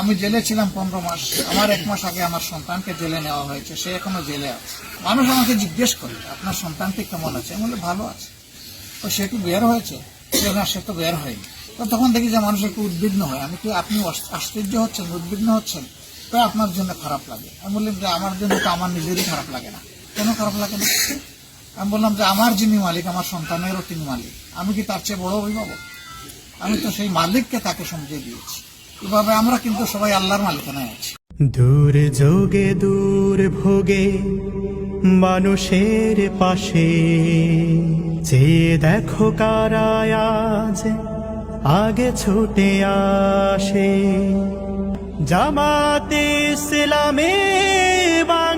আমি জেলে ছিলাম পনেরো মাস। আমার এক মাস আগে আমার সন্তানকে জেলে নেওয়া হয়েছে, সে এখনও জেলে আছে। মানুষ আমাকে জিজ্ঞেস করে, আপনার সন্তানটি কেমন আছে? আমি ভালো আছে। তো সে কি বের হয়েছে। সে তো বের হয়নি। তো তখন দেখি যে মানুষ একটু উদ্বিগ্ন হয়। আমি কি আপনি আশ্চর্য হচ্ছেন, উদ্বিগ্ন হচ্ছেন? তো আপনার জন্য খারাপ লাগে। আমি বললাম যে, আমার জন্য তো আমার নিজেরই খারাপ লাগে না। কেন খারাপ লাগে না? আমি বললাম যে, আমার যিনি মালিক, আমার সন্তানেরও তিনি মালিক। আমি কি তার চেয়ে বড় অভিভাবক? আমি তো সেই মালিককে তাকে সমঝিয়ে দিয়েছি। এভাবে আমরা কিন্তু সবাই আল্লাহর মালিকানায় আছি। দূর যোগে, দূর ভোগে, মানুষের পাশে। যে দেখো কারায় আজ, আগে ছুটে আসে। জামাতে ইসলামে বাংলাদেশ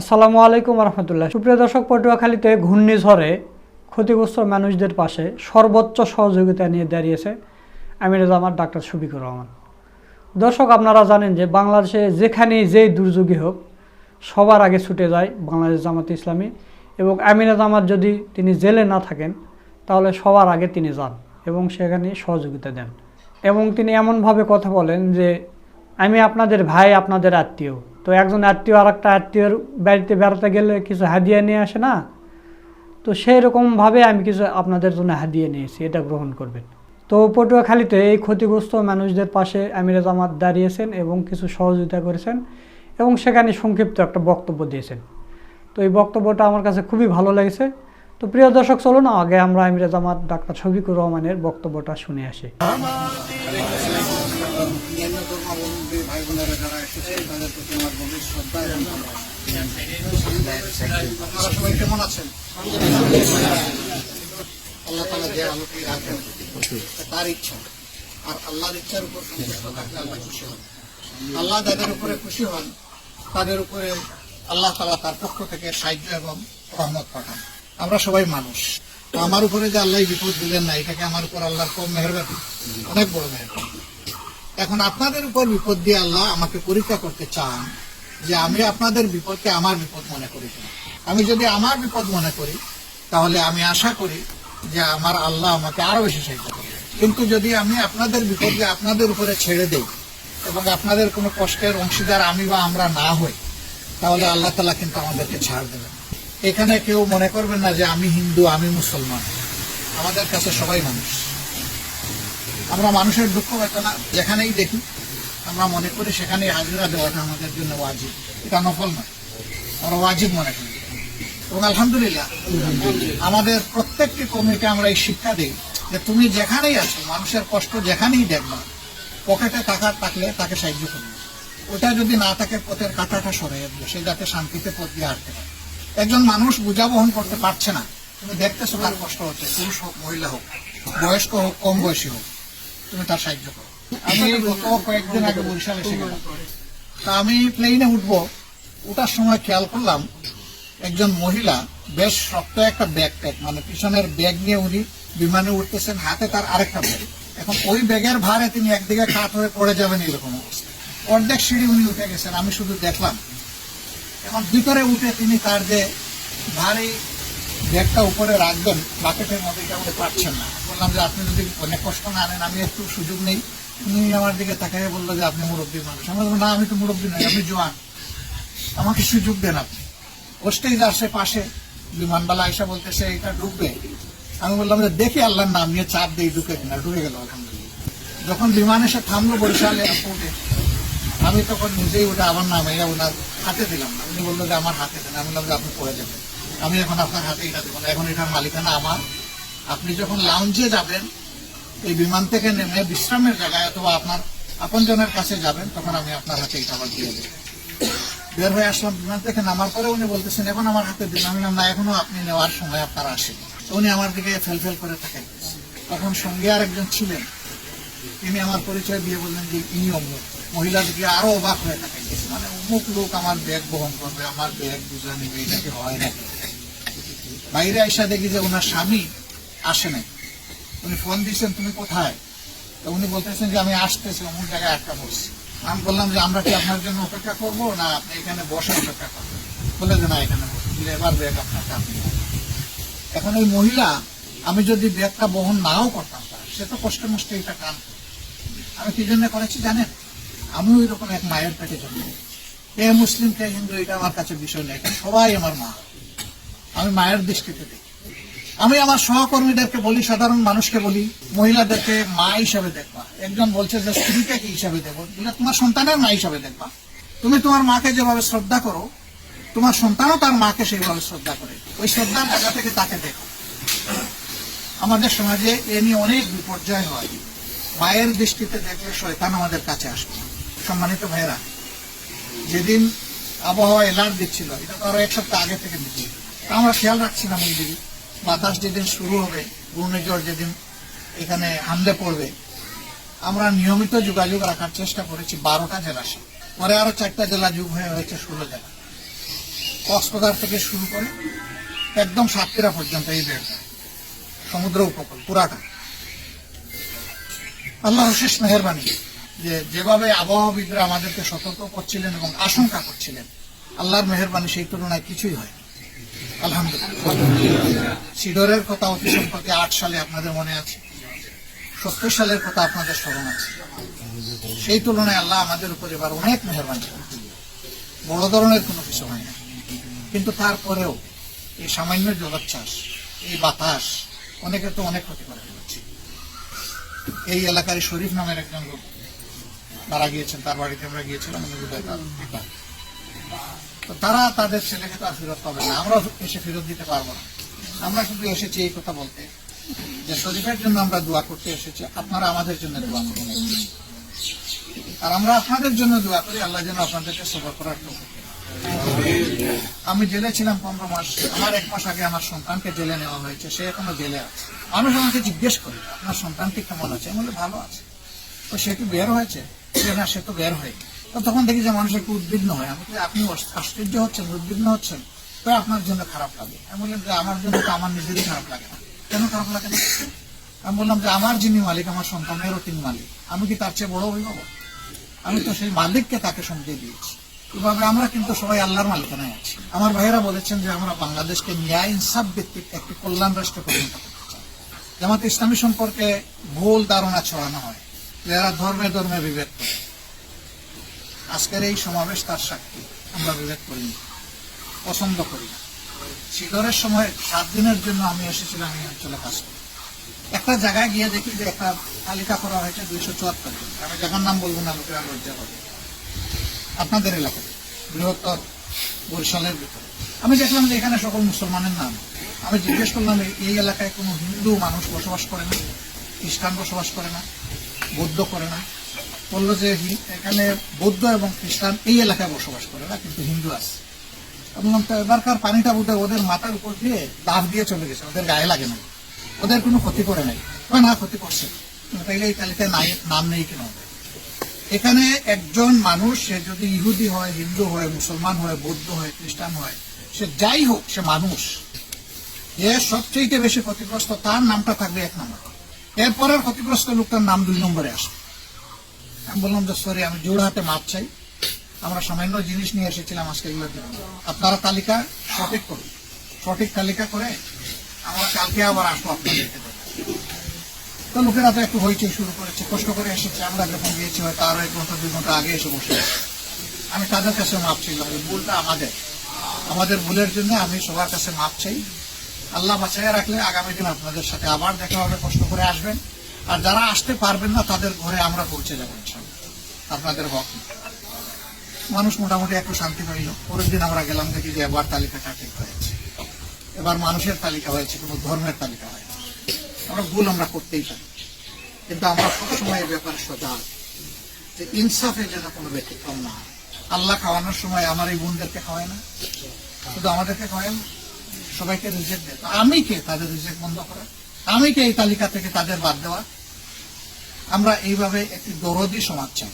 আসসালামু আলাইকুম রহমতুল্লাহ। সুপ্রিয় দর্শক, পটুয়াখালীতে ঘূর্ণিঝড়ে ক্ষতিগ্রস্ত মানুষদের পাশে সর্বোচ্চ সহযোগিতা নিয়ে দাঁড়িয়েছে আমির জামাত ডাক্তার শফিকুর রহমান। দর্শক, আপনারা জানেন যে বাংলাদেশে যেখানেই যেই দুর্যোগই হোক, সবার আগে ছুটে যায় বাংলাদেশ জামাত ইসলামী এবং আমির জামাত যদি তিনি জেলে না থাকেন, তাহলে সবার আগে তিনি যান এবং সেখানে সহযোগিতা দেন। এবং তিনি এমনভাবে কথা বলেন যে, আমি আপনাদের ভাই, আপনাদের আত্মীয়। তো একজন আত্মীয় আর একটা আত্মীয়র বাড়িতে বেড়াতে গেলে কিছু হাদিয়া নিয়ে আসে না? তো সেই রকমভাবে আমি কিছু আপনাদের জন্য হাদিয়ে নিয়েছি এটা গ্রহণ করবেন। তো পটুয়াখালীতে এই ক্ষতিগ্রস্ত মানুষদের পাশে আমিরা জামাত দাঁড়িয়েছেন এবং কিছু সহযোগিতা করেছেন এবং সেখানে সংক্ষিপ্ত একটা বক্তব্য দিয়েছেন। তো এই বক্তব্যটা আমার কাছে খুবই ভালো লেগেছে। তো প্রিয় দর্শক, চলুন আগে আমরা আমিরা জামাত ডাক্তার শফিকুর রহমানের বক্তব্যটা শুনে আসি। আল্লাহ যাদের উপরে খুশি হন তাদের উপরে আল্লাহ তালা তার পক্ষ থেকে সাহায্য এবং রহমত পাঠান। আমরা সবাই মানুষ আমার উপরে যে আল্লাহ বিপদ দিলেন না, এটাকে আমার উপর আল্লাহর কম মেহরবানি। অনেক বড় মেহরবানি। এখন আপনাদের উপর বিপদ দিয়ে আল্লাহ আমাকে পরীক্ষা করতে চান যে আমি আপনাদের বিপদকে আমার বিপদ মনে করি আমি যদি আমার বিপদ মনে করি, তাহলে আমি আশা করি যে আমার আল্লাহ আমাকে আরও বেশি সাহায্য করবে। কিন্তু যদি আমি আপনাদের বিপদকে আপনাদের উপরে ছেড়ে দেই এবং আপনাদের কোনো কষ্টের অংশীদার আমি বা আমরা না হই, তাহলে আল্লাহ তালা কিন্তু আমাদেরকে ছাড় দেবেন। এখানে কেউ মনে করবেন না যে আমি হিন্দু, আমি মুসলমান। আমাদের কাছে সবাই মানুষ। আমরা মানুষের দুঃখ বেতনা যেখানেই দেখি, আমরা মনে করি সেখানেই হাজিরা দেওয়াটা আমাদের জন্য ওয়াজিব। এটা নফল নয়, আমরা ওয়াজিব মনে করি। এবং আলহামদুলিল্লাহ, আমাদের প্রত্যেকটি কমিকে আমরা এই শিক্ষা দিই যে তুমি যেখানেই আছো, মানুষের কষ্ট যেখানেই দেখবা পকেটে টাকা থাকলে তাকে সাহায্য করবে ওটা যদি না থাকে, পথের কাঁটাটা সরে যাবে সে যাতে শান্তিতে পথ দিয়ে হাঁটতে পারে। একজন মানুষ বোঝা বহন করতে পারছে না, তুমি দেখতেছো তার কষ্ট হচ্ছে। পুরুষ হোক, মহিলা হোক, বয়স্ক হোক, কম বয়সী হোক। তুমি তার সাহায্য করো। আমি গত কয়েকদিন আগে বরিশাল এসে গেলাম। তা আমি প্লেনে উঠবো। ওঠার সময় খেয়াল করলাম, একজন মহিলা বেশ শক্ত একটা ব্যাগ ট্যাগ মানে পিছনের ব্যাগ নিয়ে উনি বিমানে উঠতেছেন, হাতে তার আরেকটা ব্যাগ এখন ওই ব্যাগের ভারে তিনি একদিকে কাত হয়ে পড়ে যাবেন এরকম অবস্থা। অর্ধেক সিঁড়ি উনি উঠে গেছেন, আমি শুধু দেখলাম। এখন ভিতরে উঠে তিনি তার যে ভারী ব্যাগটা উপরে রাখবেন বাকেটের মধ্যে পারছেন না। বললাম যে আপনি যদি অনেক কষ্ট না আনেন আমি একটু সুযোগ নেই। উনি আমার দিকে তাকাই বলল যে আপনি মুরব্বী মানুষ। আমি না, আমি তো মুরব্বী নই, আমি জোয়ান। আমাকে সুযোগ দেন আপনি। হোস্টেজ আসে পাশে, বিমানবালা এসে বলতেছে, এটা ঢুকবে। আমি বললাম যে, দেখি আল্লাহর নাম নিয়ে চাপ দিয়ে ঢুকে কিনা। ঢুকে গেল যখন বিমান এসে থামলো বরিশাল এয়ারপোর্টে আমি তখন নিজেই ওটা আমার নামে ওনার হাতে দিলাম। উনি বলল যে, আমার হাতে দেন। আমি বললাম যে, আপনি পড়ে যাবেন। আমি এখন আপনার হাতে এটা দেবো এখন এটার মালিকানা আমার। আপনি যখন লাউঞ্জে যাবেন, এই বিমান থেকে নেমে বিশ্রামের জায়গায় অথবা আপনার আপনজনের কাছে যাবেন, তখন আমি আপনার হাতে এটা আবার দিয়ে দেবো। বের হয়ে আসলাম বিমান থেকে, নামার পরে উনি বলতেছেন, এখন আমার হাতে আমি না, এখনও আপনি নেওয়ার সময় আপনার আসে উনি আমার দিকে ফেল ফেল করে থাকেন তখন সঙ্গে আর একজন ছিলেন। তিনি আমার পরিচয় দিয়ে বললেন যে, ইনি অমুক। মহিলা দিকে আরও অবাক হয়ে থাকেন মানে অমুক লোক আমার ব্যাগ বহন করবে, আমার ব্যাগ বুঝা নেবে এটা কি হয় না বাইরে আইসা দেখি যে, ওনার স্বামী আসে নাই। উনি ফোন দিয়েছেন, তুমি কোথায়? তো উনি বলতেছেন যে, আমি আসতেছি, অমুক জায়গায় একটা বসছি আমি বললাম যে, আমরা কি আপনার জন্য অপেক্ষা করব, না আপনি এখানে বসে অপেক্ষা করবেন? বলে যে, না, এখানে এবার ব্যাগ আপনার আপনি এখন এই মহিলা, আমি যদি ব্যাগটা বহন নাও করতাম সে তো কষ্ট মষ্টে এটা কান আমি কি জন্য করেছি জানেন? আমি ওই রকম এক মায়ের পেটে জন্ম এ মুসলিম, কে হিন্দু, এটা আমার কাছে বিষয় নেই সবাই আমার মা। আমি মায়ের দৃষ্টিতে দেখি। আমি আমার সহকর্মীদেরকে বলি সাধারণ মানুষকে বলি মহিলাদেরকে মা হিসাবে দেখবা। একজন বলছে যে স্ত্রীকে কি হিসাবে দেখব? বলে, তোমার সন্তানের মা হিসাবে দেখবা। তুমি তোমার মাকে যেভাবে শ্রদ্ধা করো তোমার সন্তানও তার মাকে সেইভাবে শ্রদ্ধা করে। ওই শ্রদ্ধার জায়গা থেকে তাকে দেখো। আমাদের সমাজে এ নিয়ে অনেক বিপর্যয় হয়। মায়ের দৃষ্টিতে দেখলে শয়তান আমাদের কাছে আসবে। সম্মানিত ভাইয়েরা যেদিন আবহাওয়া এলার্ট দিচ্ছিল এটা তো আরও এক সপ্তাহ আগে থেকে দিচ্ছিল। আমরা খেয়াল রাখছিলাম ওই দিকে বাতাস যেদিন শুরু হবে, ঘূর্ণিঝড় যেদিন এখানে হামলে পড়বে, আমরা নিয়মিত যোগাযোগ রাখার চেষ্টা করেছি বারোটা জেলার সাথে। পরে আরও চারটা জেলা যুগ হয়ে হয়েছে ষোলো জেলা। কক্সবাজার থেকে শুরু করে একদম সাতক্ষীরা পর্যন্ত এই বেড়টা সমুদ্র উপকূল, পুরাটা। আল্লাহর শেষ মেহরবানি যে যেভাবে আবহাওয়াবিদরা আমাদেরকে সতর্ক করছিলেন এবং আশঙ্কা করছিলেন, আল্লাহর মেহরবানি সেই তুলনায় কিছুই হয় আলহামদুলিল্লাহ। সিডরের কথা অতি সম্পর্কে আট সালে আপনাদের মনে আছে। সত্তর সালের কথা আপনাদের স্মরণ আছে। সেই তুলনায় আল্লাহ আমাদের উপর এবার অনেক মেহরবানি। বড় ধরনের কোনো কিছু হয় না। কিন্তু তারপরেও এই সামান্য জলোচ্ছ্বাস, এই বাতাস অনেকের তো অনেক ক্ষতি করে ফেলেছে। এই এলাকার শরীফ নামের একজন লোক তারা গিয়েছেন, তার বাড়িতে আমরা গিয়েছিলাম তার তাদের ছেলেকে তো আর ফেরত পাবে না। আমরা এসে ফেরত দিতে পারব না। আমরা শুধু এসেছি এই কথা বলতে যে শরীফের জন্য আমরা দোয়া করতে এসেছি। আপনারা আমাদের জন্য দোয়া করুন। আর আমরা আপনাদের জন্য দোয়া করি। আল্লাহ যেন আপনাদেরকে সফর করার আমি জেলে ছিলাম পনেরো মাস। আমার এক মাস আগে আমার সন্তানকে জেলে নেওয়া হয়েছে। সে এখনও জেলে আছে। মানুষ আমাকে জিজ্ঞেস করে, আপনার সন্তানটি কেমন আছে? আমি বলি, ভালো আছে। তো সে কি বের হয়েছে। না, সে তো বের হয় তো তখন দেখি যে মানুষ একটু উদ্বিগ্ন হয়। আমি আপনি আশ্চর্য হচ্ছেন, উদ্বিগ্ন হচ্ছেন। তো আপনার জন্য খারাপ লাগে। আমি বললাম যে, আমার জন্য তো আমার নিজেরই খারাপ লাগে না। কেন খারাপ লাগে না? আমি বললাম যে, আমার যিনি মালিক, আমার সন্তানেরও তিনি মালিক। আমি কি তার চেয়ে বড় অভিভাবক? আমি তো সেই মালিককে তাকে সঙ্গে দিয়েছি। এভাবে আমরা কিন্তু সবাই আল্লাহর মালিকানায় আছি। আমার ভাইয়েরা বলেছেন যে, আমরা বাংলাদেশকে ন্যায় ইনসাফ ভিত্তিক একটি কল্যাণ রাষ্ট্রে পরিণত করতে চাই। জামাত ইসলামী সম্পর্কে ভুল ধারণা ছড়ানো হয়। যারা ধর্মে ধর্মে বিভেদ করে। আজকের এই সমাবেশ তার সাক্ষী। আমরা বিভেদ করিনি পছন্দ করি না। শীতরের সময় সাত দিনের জন্য আমি এসেছিলাম এই অঞ্চলে কাজ করতে। একটা জায়গায় গিয়ে দেখি যে একটা তালিকা করা হয়েছে দুইশো চুয়াত্তর আমি জায়গার নাম বলব না, লোকেরা লজ্জা হবে আপনাদের এলাকাতে বৃহত্তর বরিশালের ভিতরে। আমি দেখলাম যে এখানে সকল মুসলমানের নাম। আমি জিজ্ঞেস করলাম, এই এলাকায় কোনো হিন্দু মানুষ বসবাস করে না? খ্রিস্টান বসবাস করে না? বৌদ্ধ করে না? বলল যে এখানে বৌদ্ধ এবং খ্রিস্টান এই এলাকায় বসবাস করে না কিন্তু হিন্দু আছে। বললাম, তো এবারকার পানিটা বোধ ওদের মাথার উপর দিয়ে লাভ দিয়ে চলে গেছে, ওদের গায়ে লাগে না। ওদের কোনো ক্ষতি করে নাই। না, ক্ষতি করছে তাইলে এই নাই, নাম নেই কেন এখানে একজন মানুষ, সে যদি ইহুদি হয়, হিন্দু হয়, মুসলমান হয়, বৌদ্ধ হয়, খ্রিস্টান হয়, সে যাই হোক, সে মানুষ। যে সবচেয়ে বেশি ক্ষতিগ্রস্ত, তার নামটা থাকবে এক নম্বর। এরপরের ক্ষতিগ্রস্ত লোকটার নাম দুই নম্বরে আসবে। আমি বললাম যে সরি আমি জোড়হাটে মাপ চাই। আমরা সামান্য জিনিস নিয়ে এসেছিলাম আজকে এগুলো। আপনারা তালিকা সঠিক করুন। সঠিক তালিকা করে আমরা কালকে আবার আসব আপনাদেরকে দেখাতে। তো লোকেরা তো একটু হইচই শুরু করেছে, কষ্ট করে এসেছে। আমরা যখন গিয়েছি, হয়তো আরও এক ঘণ্টা, দুই ঘণ্টা আগে এসে বসে আমি তাদের কাছে মাপ চাইলাম ভুলটা আমাদের। আমাদের ভুলের জন্য আমি সবার কাছে মাপ চাই। আল্লাহ বাঁচাইয়া রাখলে আগামী দিন আপনাদের সাথে আবার দেখা হবে, কষ্ট করে আসবেন। আর যারা আসতে পারবেন না, তাদের ঘরে আমরা পৌঁছে যাব। আপনাদের হক। মানুষ মোটামুটি একটু শান্তি পাইল। পরের দিন আমরা গেলাম দেখি যে এবার তালিকাটা ঠিক হয়েছে। এবার মানুষের তালিকা হয়েছে, কোনো ধর্মের তালিকা হয়েছে আমরা ভুল আমরা করতেই পারি। কিন্তু আমরা সবসময় এই ব্যাপারে সজাগ। যে ইনসাফে যেন কোনো ব্যতিক্রম না। আল্লাহ খাওয়ানোর সময় আমার এই বোনদেরকে খাওয়ায় না। শুধু আমাদেরকে খাওয়ায় না। সবাইকে রিজেক্ট দেয়। আমি কে তাদের রিজেক্ট বন্ধ করা? আমি কে এই তালিকা থেকে তাদের বাদ দেওয়া? আমরা এইভাবে একটি দরদি সমাজ চাই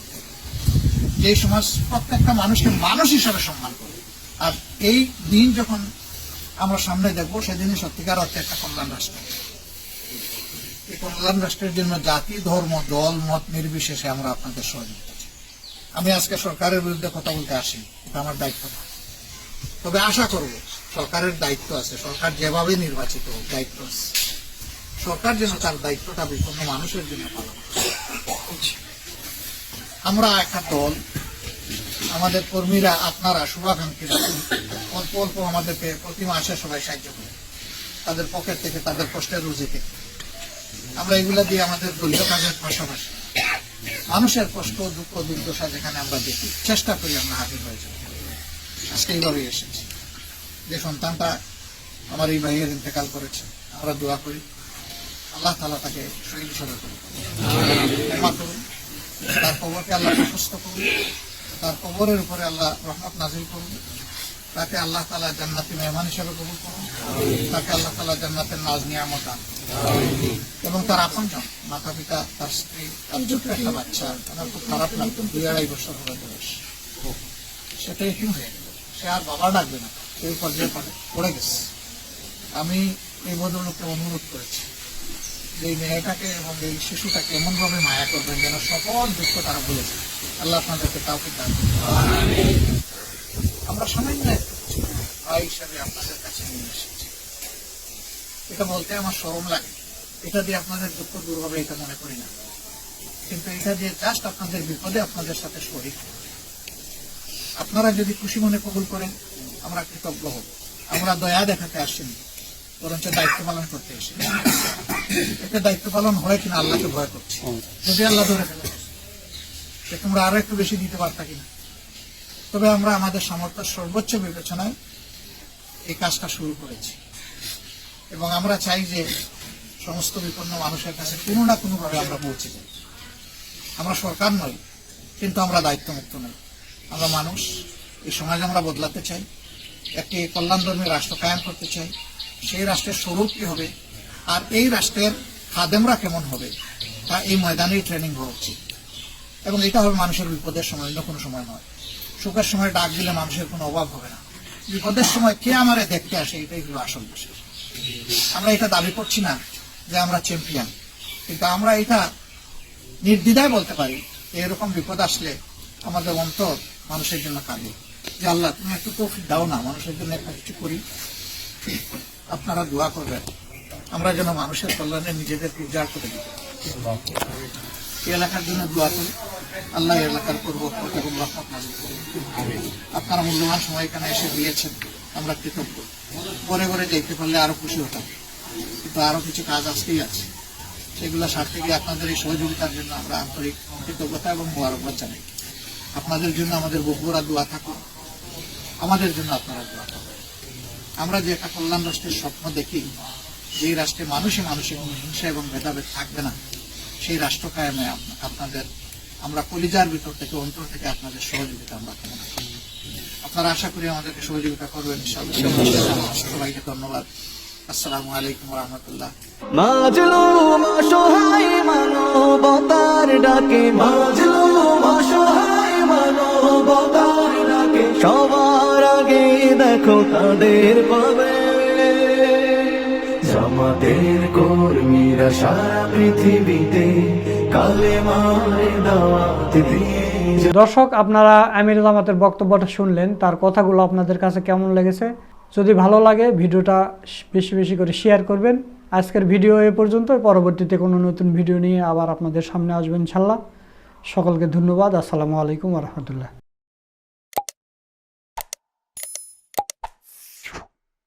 যে সমাজ প্রত্যেকটা মানুষকে মানুষ হিসাবে সম্মান করে আর এই দিন যখন আমরা সামনে দেখব, সেদিনই সত্যিকার অর্থে একটা কল্যাণ রাষ্ট্র এই কল্যাণ রাষ্ট্রের জন্য জাতি, ধর্ম, দল, মত নির্বিশেষে আমরা আপনাদের সহযোগিতা। আমি আজকে সরকারের বিরুদ্ধে কথা বলতে আসি, এটা আমার দায়িত্ব না। তবে আশা করব, সরকারের দায়িত্ব আছে সরকার যেভাবে নির্বাচিত হোক, দায়িত্ব আছে সরকার যেন তার দায়িত্বটা বিপন্ন মানুষের জন্য পালন করে। আমরা একটা দল, আমাদের কর্মীরা আপনারা শুভাকাঙ্ক্ষীরা অল্প অল্প আমাদেরকে প্রতি মাসে সবাই সাহায্য করে তাদের পকেট থেকে, তাদের কষ্টের রুজি থেকে। আমরা এগুলা দিয়ে আমাদের দলীয় কাজের পাশাপাশি মানুষের কষ্ট, দুঃখ, দুর্দশা যেখানে আমরা দেখি, চেষ্টা করি আমরা হাজির হয়ে যাই। আজকে এইভাবে এসেছি। যে সন্তানটা আমার এই ভাইয়ের ইন্তেকাল করেছে, আমরা দোয়া করি। আল্লাহ তালা তাকে শহীদ হিসাবে করুন করুন। তার কবরকে আল্লাহ সুস্থ করুন। তার কবরের উপরে আল্লাহ রহমত নাজিল করুন। তাকে আল্লাহ তালা জান্নাতি মেহমান হিসাবে কবুল করুন। তাকে আল্লাহ তালা জান্নাতের নাজ নিয়ামত দান এবং তার আপনজন মাতা পিতা তার স্ত্রী, তার ছোট্ট একটা বাচ্চা আমার খুব খারাপ লাগতো দুই আড়াই বছর হয়ে বয়স। সেটাই কি হয়ে গেল। সে আর বাবা ডাকবে না। এই পর্যায়ে পড়ে গেছে। আমি এই ভদ্রলোককে অনুরোধ করেছি। যে মেয়েটাকে এবং এই শিশুটাকে এমন ভাবে মায়া করবেন যেন সকল দুঃখ তারা যায়। আল্লাহ আপনাদেরকে তাও দান আমরা সামান্য একটু হিসাবে আপনাদের কাছে নিয়ে এসেছি। এটা বলতে আমার সরম লাগে। এটা দিয়ে আপনাদের দুঃখ দূর হবে এটা মনে করি না। কিন্তু এটা দিয়ে জাস্ট আপনাদের বিপদে আপনাদের সাথে শরীর। আপনারা যদি খুশি মনে কবুল করেন, আমরা কৃতজ্ঞ হব। আমরা দয়া দেখাতে আসিনি, বরঞ্চ দায়িত্ব পালন করতে এসেছি। এতে দায়িত্ব পালন হয় কিনা আল্লাহকে ভয় করছি। যদি আল্লাহ ধরে ফেলে তোমরা আরও একটু বেশি দিতে পারতা কিনা। তবে আমরা আমাদের সামর্থ্যের সর্বোচ্চ বিবেচনায় এই কাজটা শুরু করেছি। এবং আমরা চাই যে সমস্ত বিপন্ন মানুষের কাছে কোনো না কোনো ভাবে আমরা পৌঁছে যাই। আমরা সরকার নই কিন্তু আমরা দায়িত্বমুক্ত নই। আমরা মানুষ এই সমাজ আমরা বদলাতে চাই একটি কল্যাণধর্মী রাষ্ট্র কায়েম করতে চাই। সেই রাষ্ট্রের স্বরূপ কি হবে আর এই রাষ্ট্রের খাদেমরা কেমন হবে? তা এই ময়দানেই ট্রেনিং হওয়া উচিত। এবং এটা হবে মানুষের বিপদের সময় অন্য কোনো সময় নয়। সুখের সময় ডাক দিলে মানুষের কোনো অভাব হবে না। বিপদের সময় কে আমারে দেখতে আসে, এটাই হলো আসল বিষয়। আমরা এটা দাবি করছি না যে আমরা চ্যাম্পিয়ন কিন্তু আমরা এটা নির্দ্বিধায় বলতে পারি এরকম বিপদ আসলে আমাদের অন্তর মানুষের জন্য কাঁদে। যে আল্লাহ, তুমি একটু তৌফিক দাও না, মানুষের জন্য একটা কিছু করি। আপনারা দোয়া করবেন। আমরা যেন মানুষের কল্যাণে নিজেদেরকে উজাড় করে দিই এই এলাকার জন্য দোয়া করি। আল্লাহ এলাকার রহমত আপনারা মূল্যবান সময় এখানে এসে দিয়েছেন, আমরা কৃতজ্ঞ। ঘরে ঘরে দেখতে পারলে আরও খুশি হতাম। কিন্তু আরও কিছু কাজ আসতেই আছে। সেগুলো সারতে গিয়ে আপনাদের এই সহযোগিতার জন্য আমরা আন্তরিক কৃতজ্ঞতা এবং মোবারকবাদ জানাই। আপনাদের জন্য আমাদের বহুরা দোয়া থাকুন আমাদের জন্য আপনারা দোয়া থাকুন আমরা যে একটা কল্যাণ রাষ্ট্রের স্বপ্ন দেখি যে রাষ্ট্রে মানুষে মানুষে কোনো হিংসা এবং ভেদাভেদ থাকবে না, সেই রাষ্ট্র কায়েমে আপনাদের, আমরা কলিজার ভিতর থেকে, অন্তর থেকে আপনাদের সহযোগিতা আমরা কামনা আপনারা আশা করি আমাদেরকে সহযোগিতা করবেন সবাইকে ধন্যবাদ। আসসালামু আলাইকুম রহমতুল্লাহ। সবার আগে দেখো তাদের পাবে জামাতের কর্মীরা সারা পৃথিবীতে দর্শক, আপনারা আমির জামাতের বক্তব্যটা শুনলেন, তার কথাগুলো আপনাদের কাছে কেমন লেগেছে? যদি ভালো লাগে, ভিডিওটা বেশি বেশি করে শেয়ার করবেন। আজকের ভিডিও এ পর্যন্ত, পরবর্তীতে কোনো নতুন ভিডিও নিয়ে আবার আপনাদের সামনে আসবেন ইনশাল্লাহ। সকলকে ধন্যবাদ, আসসালামু আলাইকুম রহমতুল্লাহ।